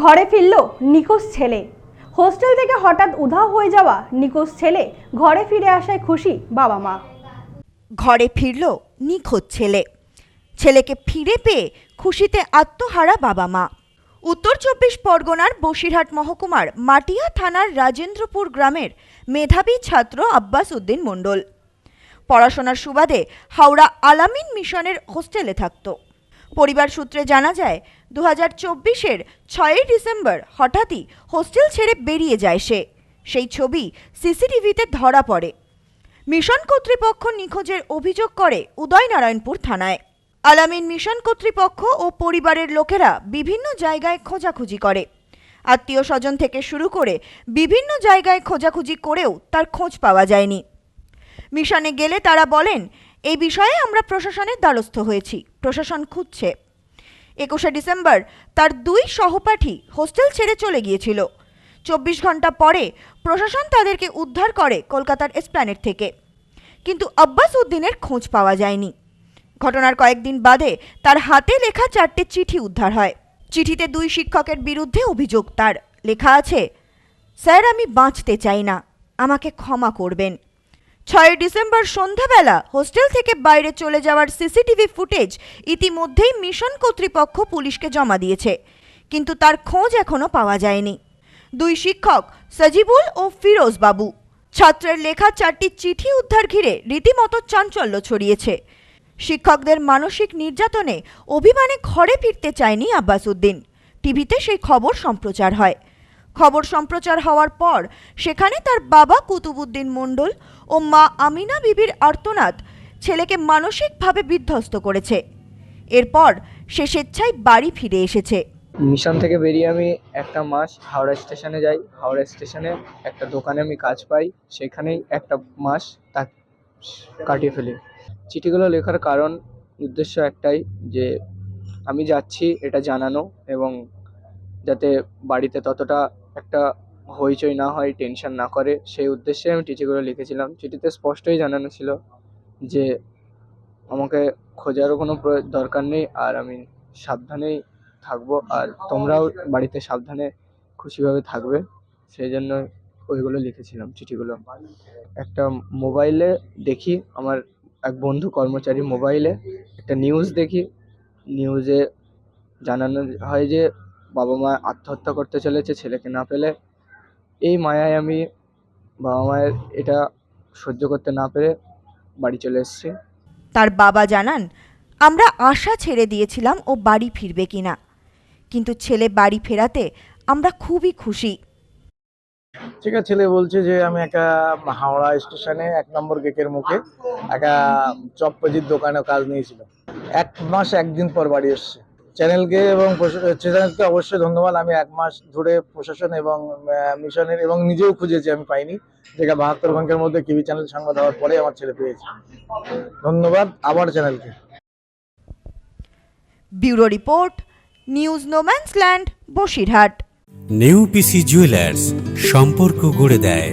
ঘরে ফিরল নিখোঁজ ছেলে। হোস্টেল থেকে হঠাৎ উধাও হয়ে যাওয়া নিখোঁজ ছেলে ঘরে ফিরে আসায় খুশি বাবা মা। ঘরে ফিরল নিখোঁজ ছেলে। ছেলেকে ফিরে পেয়ে খুশিতে আত্মহারা বাবা মা। উত্তর চব্বিশ পরগনার বসিরহাট মহকুমার মাটিয়া থানার রাজেন্দ্রপুর গ্রামের মেধাবী ছাত্র আব্বাস উদ্দিন মণ্ডল। পড়াশোনার সুবাদে হাওড়া আলামিন মিশনের হোস্টেলে থাকত। পরিবার সূত্রে জানা যায় দু হাজার চব্বিশের ছয়ই ডিসেম্বর হঠাৎই হোস্টেল ছেড়ে বেরিয়ে যায় সে। সেই ছবি সিসিটিভিতে ধরা পড়ে। মিশন কর্তৃপক্ষ নিখোঁজের অভিযোগ করে উদয়নারায়ণপুর থানায়। আলামিন মিশন কর্তৃপক্ষ ও পরিবারের লোকেরা বিভিন্ন জায়গায় খোঁজাখুঁজি করে। আত্মীয় স্বজন থেকে শুরু করে বিভিন্ন জায়গায় খোঁজাখুঁজি করেও তার খোঁজ পাওয়া যায়নি। মিশনে গেলে তারা বলেন এই বিষয়ে আমরা প্রশাসনের দ্বারস্থ হয়েছি। প্রশাসন খুঁজছে। একুশে ডিসেম্বর তার দুই সহপাঠী হোস্টেল ছেড়ে চলে গিয়েছিল। চব্বিশ ঘণ্টা পরে প্রশাসন তাদেরকে উদ্ধার করে কলকাতার এসপ্ল্যানেট থেকে। কিন্তু আব্বাস উদ্দিনের খোঁজ পাওয়া যায়নি। ঘটনার কয়েকদিন বাদে তার হাতে লেখা চারটে চিঠি উদ্ধার হয়। চিঠিতে দুই শিক্ষকের বিরুদ্ধে অভিযোগ তার। লেখা আছে, স্যার, আমি বাঁচতে চাই না। আমাকে ক্ষমা করবেন। ছয় ডিসেম্বর সন্ধ্যাবেলা হোস্টেল থেকে বাইরে চলে যাওয়ার সিসিটিভি ফুটেজ ইতিমধ্যেই মিশন কর্তৃপক্ষ পুলিশকে জমা দিয়েছে। কিন্তু তার খোঁজ এখনও পাওয়া যায়নি। দুই শিক্ষক, সজিবুল ও ফিরোজ বাবু, ছাত্রের লেখা চারটি চিঠি উদ্ধার ঘিরে রীতিমতো চাঞ্চল্য ছড়িয়েছে। শিক্ষকদের মানসিক নির্যাতনে অভিমানে ঘরে ফিরতে চায়নি আব্বাস উদ্দিন। টিভিতে সেই খবর সম্প্রচার হয়। খবর সম্প্রচার হওয়ার পর সেখানে তার বাবা কুতুবুদ্দিন মণ্ডল ও মা আমিনা বিবির আর্তনাদ ছেলেকে মানসিকভাবে বিধ্বস্ত করেছে। এরপর সে স্বেচ্ছায় বাড়ি ফিরে এসেছে। মিশন থেকে বেরিয়ে আমি একটা মাস হাওড়া স্টেশনে যাই। হাওড়া স্টেশনে একটা দোকানে আমি কাজ পাই। সেখানেই একটা মাস তা কাটিয়ে ফেলি। চিঠিগুলো লেখার কারণ, উদ্দেশ্য একটাই যে আমি যাচ্ছি এটা জানানো এবং যাতে বাড়িতে ততটা একটা হইচই না হয়, টেনশন না করে, সেই উদ্দেশ্যে আমি চিঠিগুলো লিখেছিলাম। চিঠিতে স্পষ্টই জানানো ছিল যে আমাকে খোঁজারও কোনো দরকার নেই আর আমি সাবধানেই থাকব আর তোমরাও বাড়িতে সাবধানে খুশিভাবে থাকবে। সেই জন্য ওইগুলো লিখেছিলাম চিঠিগুলো। একটা মোবাইলে দেখি, আমার এক বন্ধু কর্মচারী মোবাইলে একটা নিউজ দেখি। নিউজে জানানো হয় যে বাবা মা আত্মহত্যা করতে চলেছে, ছেলেকে না পেলে এই মায়ায় আমি বাবা মায়ের এটা সহ্য করতে না পেরে বাড়ি চলে এসেছি। তার বাবা জানান আমরা আশা ছেড়ে দিয়েছিলাম ও বাড়ি ফিরবে কিনা কিন্তু ছেলে বাড়ি ফেরাতে আমরা খুবই খুশি। ঠিক আছে ছেলে বলছে যে আমি একটা হাওড়া স্টেশনে এক নম্বর গেটের মুখে একটা চপ পেজির দোকানে কাজ নিয়েছিল এক মাস একদিন পর বাড়ি এসছে। চ্যানেলকে এবং চ্যানেলকে অবশ্যই ধন্যবাদ। আমি এক মাস ধরে প্রশাসন এবং মিশনের এবং নিজেও খুঁজেছি আমি পাইনি। যেটা বাহাত্তর ঘণ্টার মধ্যে টিভি চ্যানেল সংবাদ হওয়ার পরে আমার ছেলে পেয়েছে। ধন্যবাদ আবার চ্যানেলকে। Bureau report news no man's land Basirhat. New PC jewellers সম্পর্ক গড়ে দেয়।